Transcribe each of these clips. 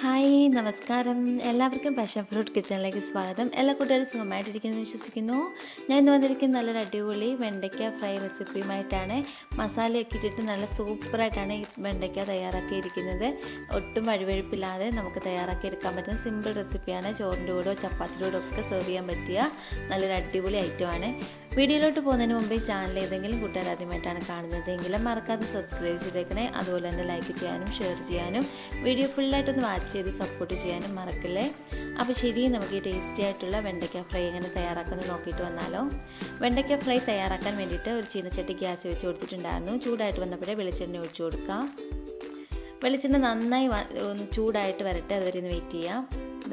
Hi hi നമസ്കാരം. എല്ലാവർക്കും passion fruit കിച്ചണിലേക്ക് സ്വാഗതം. എല്ലാ കൂട്ടുകാരും സുഖമായിട്ടിരിക്കുന്നു വിശ്വസിക്കുന്നു. ഞാൻ ഇന്ന് വന്നിരിക്കുന്ന നല്ലൊരു അടിപൊളി വെണ്ടയ്ക്ക ഫ്രൈ റെസിപ്പിയുമായിട്ടാണ്. മസാലയൊക്കെ ഇട്ടിട്ട് നല്ല സൂപ്പറായിട്ടാണ് ഈ വെണ്ടയ്ക്ക തയ്യാറാക്കിയിരിക്കുന്നത്. ഒട്ടും വഴുവഴുപ്പില്ലാതെ നമുക്ക് തയ്യാറാക്കി എടുക്കാൻ പറ്റുന്ന സിമ്പിൾ റെസിപ്പിയാണ്. ചോറിന്റെ കൂടെ ചപ്പാത്തിന്റെ കൂടെ ഒക്കെ സെർവ് ചെയ്യാൻ പറ്റിയ നല്ലൊരു അടിപൊളി ഐറ്റമാണ്. വീഡിയോയിലോട്ട് പോകുന്നതിന് മുമ്പ് ചാനൽ ഏതെങ്കിലും കൂട്ടുകാർ ആദ്യമായിട്ടാണ് കാണുന്നതെങ്കിലും മറക്കാതെ സബ്സ്ക്രൈബ് ചെയ്തേക്കണേ. അതുപോലെ തന്നെ ലൈക്ക് ചെയ്യാനും ഷെയർ ചെയ്യാനും. വീഡിയോ ഫുള്ളായിട്ടൊന്ന് വാച്ച് ചെയ്ത് സപ്പോർട്ട് ചെയ്യാനും മറക്കില്ലേ? അപ്പോൾ ശരി നമുക്ക് ഈ ടേസ്റ്റി ആയിട്ടുള്ള വെണ്ടയ്ക്ക ഫ്രൈ എങ്ങനെ തയ്യാറാക്കുന്നത് നോക്കിയിട്ട് വന്നാലോ. വെണ്ടയ്ക്ക ഫ്രൈ തയ്യാറാക്കാൻ വേണ്ടിയിട്ട് ഒരു ചീനച്ചട്ടി ഗ്യാസ് വെച്ച് കൊടുത്തിട്ടുണ്ടായിരുന്നു. ചൂടായിട്ട് വന്നപ്പോഴേ വെളിച്ചെണ്ണ ഒഴിച്ചു കൊടുക്കാം. വെളിച്ചെണ്ണ നന്നായി ഒന്ന് ചൂടായിട്ട് വരട്ടെ അതുവരെ ഒന്ന് വെയിറ്റ് ചെയ്യാം.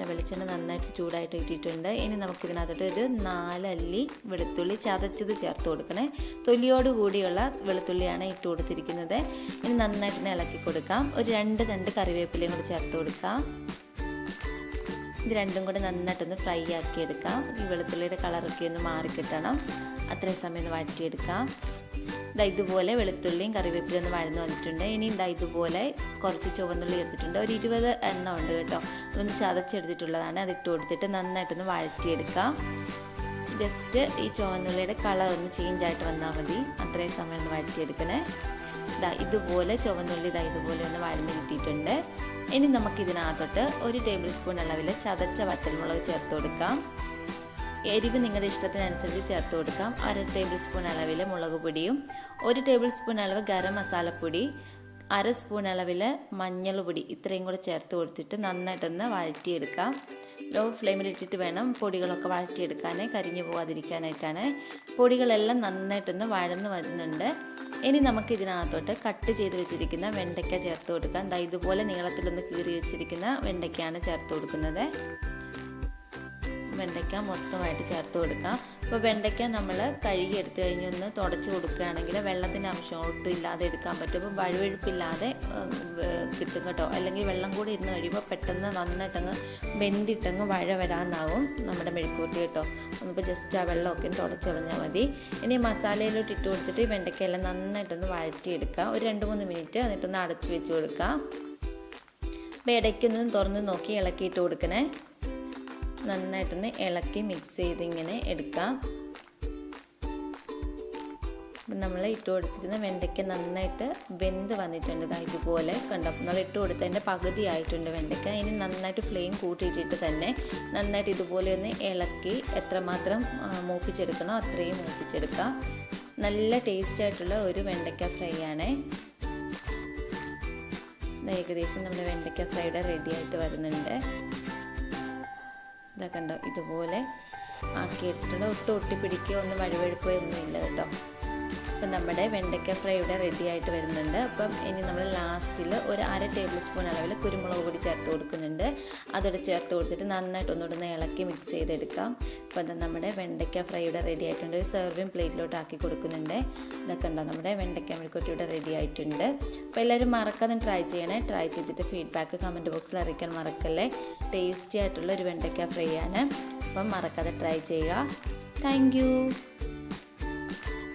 വെളിച്ചെണ്ണ നന്നായിട്ട് ചൂടായിട്ട് ഇട്ടിട്ടുണ്ട് ഇനി നമുക്കിതിനകത്തോട്ട് ഒരു നാലല്ലി വെളുത്തുള്ളി ചതച്ചത് ചേർത്ത് കൊടുക്കണേ. തൊലിയോട് കൂടിയുള്ള വെളുത്തുള്ളിയാണ് ഇട്ട് കൊടുത്തിരിക്കുന്നത്. ഇനി നന്നായിട്ട് ഇളക്കി കൊടുക്കാം. ഒരു രണ്ട് രണ്ട് കറിവേപ്പിലയും കൂടി ചേർത്ത് കൊടുക്കാം. ഇത് രണ്ടും കൂടെ നന്നായിട്ടൊന്ന് ഫ്രൈ ആക്കി എടുക്കാം. ഈ വെളുത്തുള്ളിയുടെ കളറൊക്കെ ഒന്ന് മാറിക്കിട്ടണം അത്രയും സമയം ഒന്ന് വഴറ്റിയെടുക്കാം. ഇതാ ഇതുപോലെ വെളുത്തുള്ളിയും കറിവേപ്പിലയും ഒന്ന് വഴന്ന് വന്നിട്ടുണ്ട്. ഇനി ഇതാ ഇതുപോലെ കുറച്ച് ചുവന്നുള്ളി എടുത്തിട്ടുണ്ട്. ഒരു ഇരുപത് എണ്ണം ഉണ്ട് കേട്ടോ. അതൊന്ന് ചതച്ചെടുത്തിട്ടുള്ളതാണ്. അത് ഇട്ട് കൊടുത്തിട്ട് നന്നായിട്ടൊന്ന് വഴറ്റിയെടുക്കാം. ജസ്റ്റ് ഈ ചുവന്നുള്ളിയുടെ കളർ ഒന്ന് ചേഞ്ച് ആയിട്ട് വന്നാൽ മതി. അത്രയും സമയം ഒന്ന് വഴറ്റിയെടുക്കണേ. ഇതാ ഇതുപോലെ ചുവന്നുള്ളി ഇതാ ഇതുപോലെ ഒന്ന് വഴന്ന് കിട്ടിയിട്ടുണ്ട്. ഇനി നമുക്ക് ഇതിനകത്തോട്ട് ഒരു ടേബിൾ സ്പൂൺ അളവിൽ ചതച്ച വറ്റൽമുളക് ചേർത്ത് കൊടുക്കാം. എരിവ് നിങ്ങളുടെ ഇഷ്ടത്തിനനുസരിച്ച് ചേർത്ത് കൊടുക്കാം. അര ടേബിൾ സ്പൂൺ അളവിൽ മുളക് പൊടിയും ഒരു ടേബിൾ സ്പൂൺ അളവ് ഗരം മസാലപ്പൊടി അര സ്പൂൺ അളവിൽ മഞ്ഞൾപ്പൊടി ഇത്രയും കൂടെ ചേർത്ത് കൊടുത്തിട്ട് നന്നായിട്ടൊന്ന് വഴറ്റിയെടുക്കാം. ലോ ഫ്ലെയിമിലിട്ടിട്ട് വേണം പൊടികളൊക്കെ വഴറ്റിയെടുക്കാൻ കരിഞ്ഞു പോകാതിരിക്കാനായിട്ടാണ്. പൊടികളെല്ലാം നന്നായിട്ടൊന്ന് വഴന്ന് വരുന്നുണ്ട്. ഇനി നമുക്ക് ഇതിനകത്തോട്ട് കട്ട് ചെയ്ത് വെച്ചിരിക്കുന്ന വെണ്ടയ്ക്ക ചേർത്ത് കൊടുക്കാം. ദാ ഇതുപോലെ നീളത്തിലൊന്ന് കീറി വെച്ചിരിക്കുന്ന വെണ്ടയ്ക്കയാണ് ചേർത്ത് കൊടുക്കുന്നത്. വെണ്ടയ്ക്ക മൊത്തമായിട്ട് ചേർത്ത് കൊടുക്കാം. അപ്പോൾ വെണ്ടയ്ക്ക നമ്മൾ കഴുകി എടുത്തു കഴിഞ്ഞ് ഒന്ന് തുടച്ച് കൊടുക്കുകയാണെങ്കിൽ വെള്ളത്തിന്റെ അംശം ഒട്ടും ഇല്ലാതെ എടുക്കാൻ പറ്റും. അപ്പോൾ വഴുവഴുപ്പില്ലാതെ കിട്ടും കേട്ടോ. അല്ലെങ്കിൽ വെള്ളം കൂടി ഇരുന്ന് കഴിയുമ്പോൾ പെട്ടെന്ന് നന്നായിട്ടങ്ങ് വെന്തിട്ടങ്ങ് വഴ വരാമെന്നാവും നമ്മുടെ മെഴുക്കൂട്ടി കേട്ടോ. ഒന്നിപ്പോൾ ജസ്റ്റ് ആ വെള്ളമൊക്കെ തുടച്ച് കളഞ്ഞാൽ മതി. ഇനി മസാലയിലോട്ട് ഇട്ട് കൊടുത്തിട്ട് ഈ വെണ്ടയ്ക്കയെല്ലാം നന്നായിട്ടൊന്ന് വഴറ്റിയെടുക്കാം. ഒരു രണ്ട് മൂന്ന് മിനിറ്റ് എന്നിട്ടൊന്ന് അടച്ചു വെച്ച് കൊടുക്കാം. അപ്പോൾ ഇടയ്ക്കൊന്നും തുറന്ന് നോക്കി ഇളക്കിയിട്ട് കൊടുക്കണേ. നന്നായിട്ടൊന്ന് ഇളക്കി മിക്സ് ചെയ്ത് ഇങ്ങനെ എടുക്കാം നമ്മൾ ഇട്ട് കൊടുത്തിരുന്ന വെണ്ടയ്ക്ക നന്നായിട്ട് വെന്ത് വന്നിട്ടുണ്ട്. ഇതാ ഇതുപോലെ കണ്ടോ? നമ്മൾ ഇട്ട് കൊടുത്തതിന്റെ പകുതി ആയിട്ടുണ്ട് വെണ്ടയ്ക്ക. ഇനി നന്നായിട്ട് ഫ്ലെയിം കൂട്ടിയിട്ടിട്ട് തന്നെ നന്നായിട്ട് ഇതുപോലെ ഒന്ന് ഇളക്കി എത്രമാത്രം മൂപ്പിച്ചെടുക്കണോ അത്രയും മൂപ്പിച്ചെടുക്കാം. നല്ല ടേസ്റ്റ് ആയിട്ടുള്ള ഒരു വെണ്ടയ്ക്ക ഫ്രൈ ആണേ. ഏകദേശം നമ്മുടെ വെണ്ടയ്ക്ക ഫ്രൈഡ് റെഡി ആയിട്ട് വരുന്നുണ്ട്. ഇതൊക്കെ ഉണ്ടോ ഇതുപോലെ ആക്കി എടുത്തിട്ടുണ്ട് ഒട്ടും ഒട്ടിപ്പിടിക്കുകയോ ഒന്നും വഴുവഴുപ്പോ ഒന്നും ഇല്ല കേട്ടോ. അപ്പം നമ്മുടെ വെണ്ടയ്ക്ക ഫ്രൈ ഇവിടെ റെഡി ആയിട്ട് വരുന്നുണ്ട്. അപ്പം ഇനി നമ്മൾ ലാസ്റ്റിൽ ഒരു അര ടേബിൾ സ്പൂൺ അളവിൽ കുരുമുളക് പൊടി ചേർത്ത് കൊടുക്കുന്നുണ്ട്. അതോടെ ചേർത്ത് കൊടുത്തിട്ട് നന്നായിട്ട് ഒന്നുകൂടെ ഇളക്കി മിക്സ് ചെയ്തെടുക്കാം. അപ്പോൾ അത് നമ്മുടെ വെണ്ടയ്ക്ക ഫ്രൈ ഇവിടെ റെഡി ആയിട്ടുണ്ട്. ഒരു സെർവിങ് പ്ലേറ്റിലോട്ട് ആക്കി കൊടുക്കുന്നുണ്ട്. ഇതൊക്കെ ഉണ്ടോ നമ്മുടെ വെണ്ടയ്ക്ക മെഴുക്കുട്ടി ഇവിടെ റെഡി ആയിട്ടുണ്ട്. അപ്പോൾ എല്ലാവരും മറക്കാതെ ട്രൈ ചെയ്യണേ. ട്രൈ ചെയ്തിട്ട് ഫീഡ്ബാക്ക് കമന്റ് ബോക്സിൽ അറിയിക്കാൻ മറക്കല്ലേ. ടേസ്റ്റി ആയിട്ടുള്ള ഒരു വെണ്ടയ്ക്ക ഫ്രൈ ആണ്. അപ്പം മറക്കാതെ ട്രൈ ചെയ്യുക. താങ്ക്